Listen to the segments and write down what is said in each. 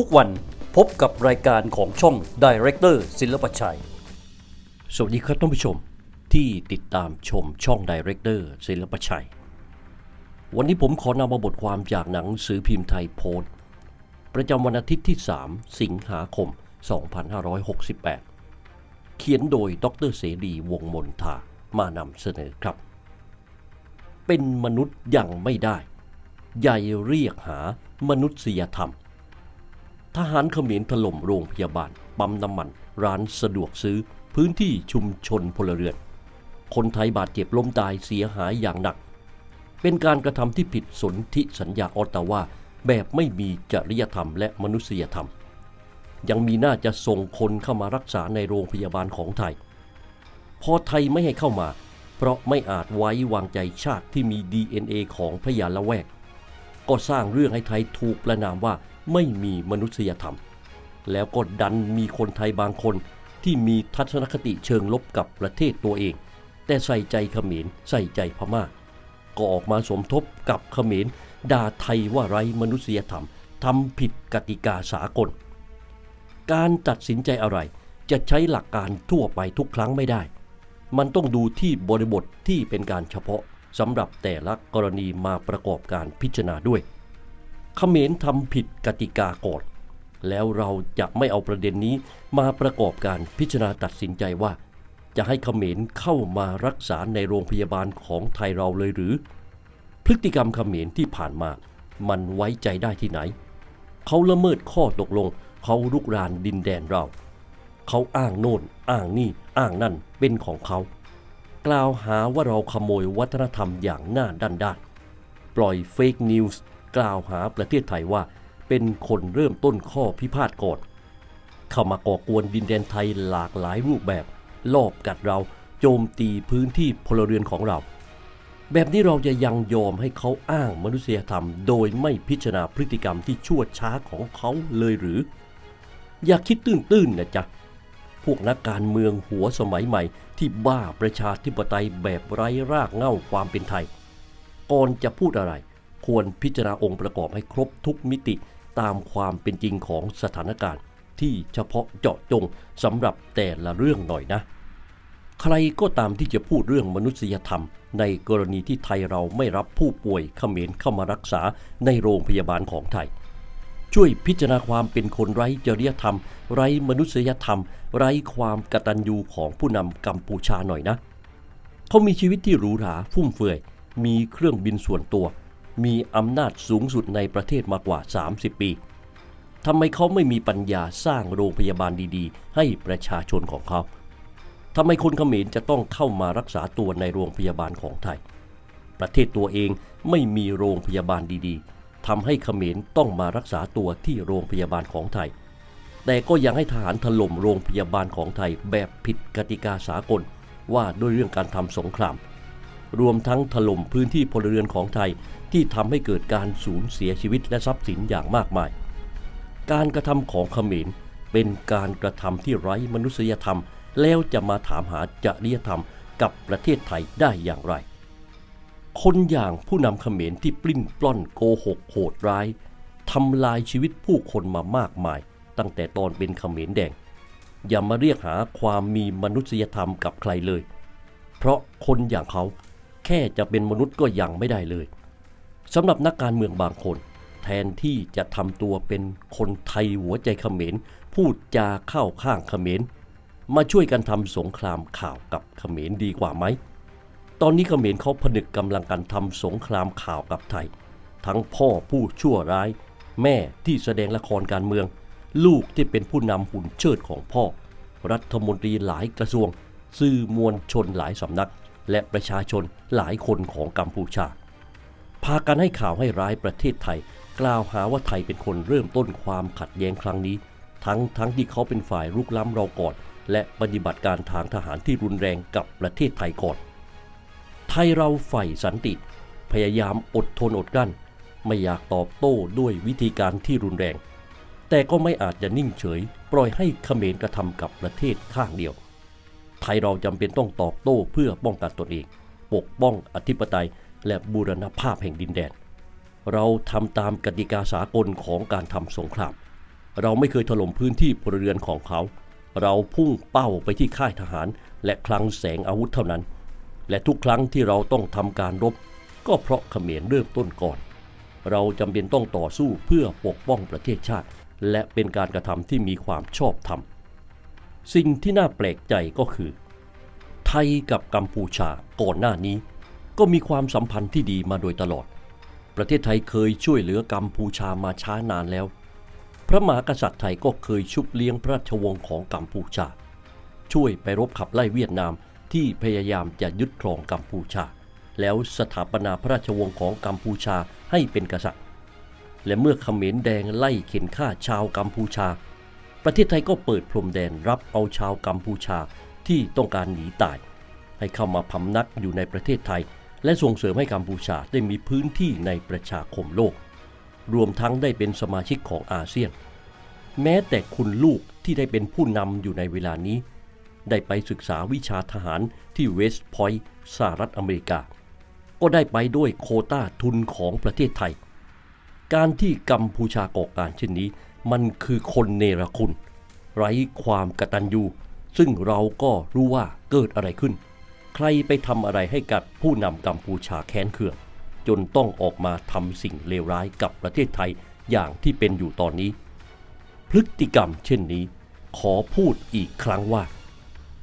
ทุกวันพบกับรายการของช่อง Director ศิลปชัย สวัสดีครับท่านผู้ชมที่ติดตามชมช่อง Director ศิลปชัย วันนี้ผมขอนำมาบทความจากหนังสือพิมพ์ไทยโพสต์ ประจำวันอาทิตย์ที่ 3 สิงหาคม 2568 เขียนโดยดรเสรีวงมนทามานำเสนอครับ เป็นมนุษย์ยังไม่ได้ ใหญ่เรียกหามนุษยธรรม ทหารเขมรถล่มโรงพยาบาล ปั๊มน้ำมัน ร้านสะดวกซื้อ พื้นที่ชุมชนพลเรือน คนไทยบาดเจ็บล้มตายเสียหายอย่างหนัก เป็นการกระทำที่ผิดสนธิสัญญาออตตาวาแบบไม่มีจริยธรรมและมนุษยธรรม ยังมีหน้าจะส่งคนเข้ามารักษาในโรงพยาบาลของไทย พอไทยไม่ให้เข้ามา เพราะไม่อาจไว้วางใจชาติที่มี DNA ของพญาละแวก ก็สร้างเรื่องให้ไทยถูกประนามว่า ไม่มีมนุษยธรรม แล้วก็ดันมีคนไทยบางคนที่มีทัศนคติเชิงลบกับประเทศตัวเอง แต่ใส่ใจเขมรใส่ใจพม่า ก็ออกมาสมทบกับเขมรด่าไทยว่าไร้มนุษยธรรมทำผิดกติกาสากล การตัดสินใจอะไรจะใช้หลักการทั่วไปทุกครั้งไม่ได้ มันต้องดูที่บริบทที่เป็นการเฉพาะสำหรับแต่ละกรณีมาประกอบการพิจารณาด้วย เขมรทำผิดกติกาก่อน แล้วเราจะไม่เอาประเด็นนี้มาประกอบการพิจารณาตัดสินใจว่า จะให้เขมรเข้ามารักษาในโรงพยาบาลของไทยเราเลยหรือ พฤติกรรมเขมรที่ผ่านมา มันไว้ใจได้ที่ไหน เขาละเมิดข้อตกลง เขาลุกรานดินแดนเรา เขาอ้างโน่น อ้างนี่ อ้างนั่นเป็นของเขา กล่าวหาว่าเราขโมยวัฒนธรรมอย่างหน้าด้านด้านปล่อยเฟกนิวส์ กล่าวหาประเทศไทยว่า เป็นคนเริ่มต้นข้อพิพาทก่อนเข้ามาก่อกวนดินแดนไทยหลากหลายรูปแบบ ลอบกัดเราโจมตีพื้นที่พลเรือนของเรา แบบนี้เราจะยังยอมให้เขาอ้างมนุษยธรรม โดยไม่พิจารณาพฤติกรรมที่ชั่วช้าของเขาเลยหรือ อย่าคิดตื้นๆนะจ๊ะพวกนักการเมืองหัวสมัยใหม่ ที่บ้าประชาธิปไตยแบบไร้รากเหง้าความเป็นไทย ก่อนจะพูดอะไร ควรพิจารณาองค์ประกอบให้ครบทุกมิติตามความเป็นจริงของสถานการณ์ ที่เฉพาะเจาะจงสำหรับแต่ละเรื่องหน่อยนะ ใครก็ตามที่จะพูดเรื่องมนุษยธรรม ในกรณีที่ไทยเราไม่รับผู้ป่วยเขมรเข้ามารักษาในโรงพยาบาลของไทย ช่วยพิจารณาความเป็นคนไร้จริยธรรม ไร้มนุษยธรรม ไร้ความกตัญญูของผู้นำกัมพูชาหน่อยนะ เขามีชีวิตที่หรูหราฟุ่มเฟือยมีเครื่องบินส่วนตัว มีอำนาจสูงสุดในประเทศมากว่า 30 ปีทำไมเขาไม่มีปัญญาสร้างโรงพยาบาลดีๆ ให้ประชาชนของเขาทำไมคนเขมรจะต้องเข้ามารักษาตัวในโรงพยาบาลของไทย ประเทศตัวเองไม่มีโรงพยาบาลดีๆทำให้เขมรต้องมารักษาตัวที่โรงพยาบาลของไทย แต่ก็ยังให้ทหารถล่มโรงพยาบาลของไทยแบบผิดกติกาสากลว่าด้วยเรื่องการทำสงคราม รวมทั้งถล่มพื้นที่พลเรือนของไทย ที่ทำให้เกิดการสูญเสียชีวิตและทรัพย์สินอย่างมากมาย การกระทำของเขมรเป็นการกระทำที่ไร้มนุษยธรรม แล้วจะมาถามหาจริยธรรมกับประเทศไทยได้อย่างไร คนอย่างผู้นำเขมรที่ปลิ้นปล้อนโกหกโหดร้ายทำลายชีวิตผู้คนมามากมาย ตั้งแต่ตอนเป็นเขมรแดง อย่ามาเรียกหาความมีมนุษยธรรมกับใครเลย เพราะคนอย่างเขาแค่จะเป็นมนุษย์ก็ยังไม่ได้เลย สำหรับนักการเมืองบางคน แทนที่จะทำตัวเป็นคนไทยหัวใจเขมร พูดจาเข้าข้างเขมร มาช่วยกันทำสงครามข่าวกับเขมรดีกว่าไหม ตอนนี้เขมรเขาผนึกกำลังกันทำสงครามข่าวกับไทย ทั้งพ่อผู้ชั่วร้าย แม่ที่แสดงละครการเมือง ลูกที่เป็นผู้นำหุ่นเชิดของพ่อ รัฐมนตรีหลายกระทรวง สื่อมวลชนหลายสำนัก และประชาชนหลายคนของกัมพูชา พากันให้ข่าวให้ร้ายประเทศไทย กล่าวหาว่าไทยเป็นคนเริ่มต้นความขัดแย้งครั้งนี้ ทั้งทั้งที่เขาเป็นฝ่ายรุกล้ำเราก่อน และปฏิบัติการทางทหารที่รุนแรงกับประเทศไทยก่อน ไทยเราใฝ่สันติ พยายามอดทนอดกลั้น ไม่อยากตอบโต้ด้วยวิธีการที่รุนแรง แต่ก็ไม่อาจจะนิ่งเฉย ปล่อยให้เขมรกระทำกับประเทศข้างเดียว ไทยเราจำเป็นต้องตอบโต้เพื่อป้องกันตนเอง ปกป้องอธิปไตย และบูรณภาพแห่งดินแดน เราทำตามกติกาสากลของการทำสงคราม เราไม่เคยถล่มพื้นที่พลเรือนของเขา เราพุ่งเป้าไปที่ค่ายทหาร และคลังแสงอาวุธเท่านั้น และทุกครั้งที่เราต้องทำการรบ ก็เพราะเขมรเริ่มต้นก่อน เราจำเป็นต้องต่อสู้เพื่อปกป้องประเทศชาติ และเป็นการกระทำที่มีความชอบธรรมสิ่งที่น่าแปลกใจก็คือ ไทยกับกัมพูชาก่อนหน้านี้ ก็มีความสัมพันธ์ที่ดีมาโดยตลอด ประเทศไทยเคยช่วยเหลือกัมพูชามาช้านานแล้ว พระมหากษัตริย์ไทยก็เคยชุบเลี้ยงพระราชวงศ์ของกัมพูชา ช่วยไปรบขับไล่เวียดนามที่พยายามจะยึดครองกัมพูชา แล้วสถาปนาพระราชวงศ์ของกัมพูชาให้เป็นกษัตริย์ และเมื่อเขมรแดงไล่เข็นฆ่าชาวกัมพูชา ประเทศไทยก็เปิดพรมแดนรับเอาชาวกัมพูชาที่ต้องการหนีตาย ให้เข้ามาพำนักอยู่ในประเทศไทย และส่งเสริมให้กัมพูชาได้มีพื้นที่ในประชาคมโลก รวมทั้งได้เป็นสมาชิกของอาเซียน แม้แต่คุณลูกที่ได้เป็นผู้นำอยู่ในเวลานี้ ได้ไปศึกษาวิชาทหารที่เวสต์พอยต์สหรัฐอเมริกา ก็ได้ไปด้วยโคต้าทุนของประเทศไทย การที่กัมพูชาก่อการเช่นนี้ มันคือคนเนรคุณ ไร้ความกตัญญูซึ่งเราก็รู้ว่าเกิดอะไรขึ้น ใครไปทำอะไรให้กับผู้นำกัมพูชาแค้นเคือง จนต้องออกมาทำสิ่งเลวร้ายกับประเทศไทยอย่างที่เป็นอยู่ตอนนี้ พฤติกรรมเช่นนี้ ขอพูดอีกครั้งว่า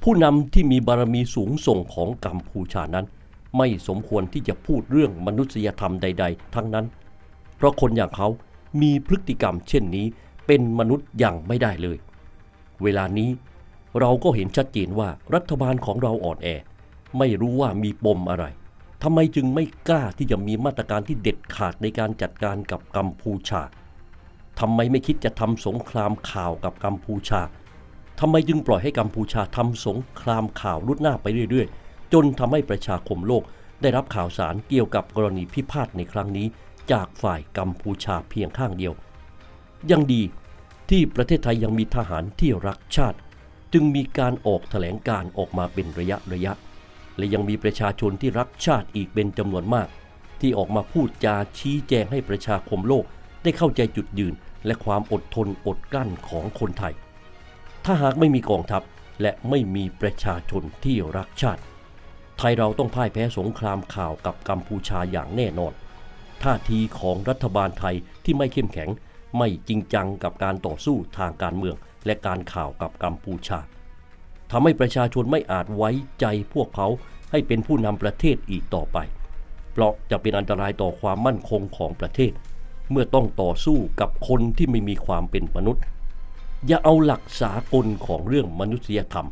ผู้นำที่มีบารมีสูงส่งของกัมพูชานั้น ไม่สมควรที่จะพูดเรื่องมนุษยธรรมใด ๆ ทั้งนั้น เพราะคนอย่างเขามีพฤติกรรมเช่นนี้เป็นมนุษย์อย่างไม่ได้เลย เวลานี้เราก็เห็นชัดเจนว่ารัฐบาลของเราอ่อนแอ ไม่รู้ว่ามีปมอะไรทำไมจึงไม่กล้าที่จะมีมาตรการที่เด็ดขาดในการจัดการกับกัมพูชาทำไมไม่คิดจะทำสงครามข่าวกับกัมพูชาทำไมจึงปล่อยให้กัมพูชาทำสงครามข่าวลุดหน้าไปเรื่อยๆ จนทำให้ประชาคมโลกได้รับข่าวสารเกี่ยวกับกรณีพิพาทในครั้งนี้ จากฝ่ายกัมพูชาเพียงข้างเดียว ยังดีที่ประเทศไทยยังมีทหารที่รักชาติ จึงมีการออกแถลงการออกมาเป็นระยะระยะ และยังมีประชาชนที่รักชาติอีกเป็นจำนวนมาก ที่ออกมาพูดจาชี้แจงให้ประชาคมโลกได้เข้าใจจุดยืน และความอดทนอดกลั้นของคนไทย ถ้าหากไม่มีกองทัพและไม่มีประชาชนที่รักชาติ ไทยเราต้องพ่ายแพ้สงครามข่าวกับกัมพูชาอย่างแน่นอน ท่าทีของรัฐบาลไทยที่ไม่เข้มแข็ง ไม่จริงจังกับการต่อสู้ทางการเมือง และการข่าวกับกัมพูชา ทำให้ประชาชนไม่อาจไว้ใจพวกเขาให้เป็นผู้นำประเทศอีกต่อไป เพราะจะเป็นอันตรายต่อความมั่นคงของประเทศ เมื่อต้องต่อสู้กับคนที่ไม่มีความเป็นมนุษย์ อย่าเอาหลักสากลของเรื่องมนุษยธรรม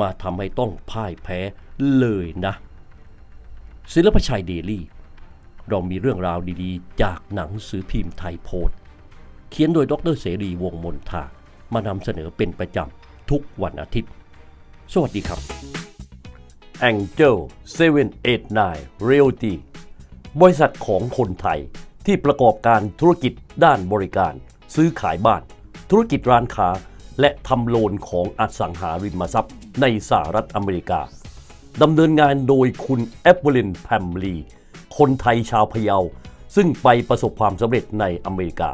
มาทำให้ต้องพ่ายแพ้เลยนะศิลปชัยเดลี่ เรามีเรื่องราวดีๆ จากหนังสือพิมพ์ไทยโพสต์เขียนโดยดรเสรีวงมนทามานำเสนอเป็นประจำทุกวันอาทิตย์ สวัสดีครับ Angel 789 Realty บริษัทของคนไทยที่ประกอบการธุรกิจด้านบริการ ซื้อขายบ้าน ธุรกิจร้านค้า และทำโลนของอสังหาริมทรัพย์ในสหรัฐอเมริกาดำเนินงานโดยคุณแอปเปิลินแพมลี คนไทยชาวพะเยา ซึ่งไปประสบความสำเร็จในอเมริกา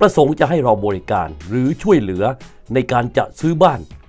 ประสงค์จะให้เราบริการหรือช่วยเหลือในการจะซื้อบ้าน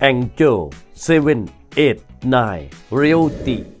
Angel 789 Realty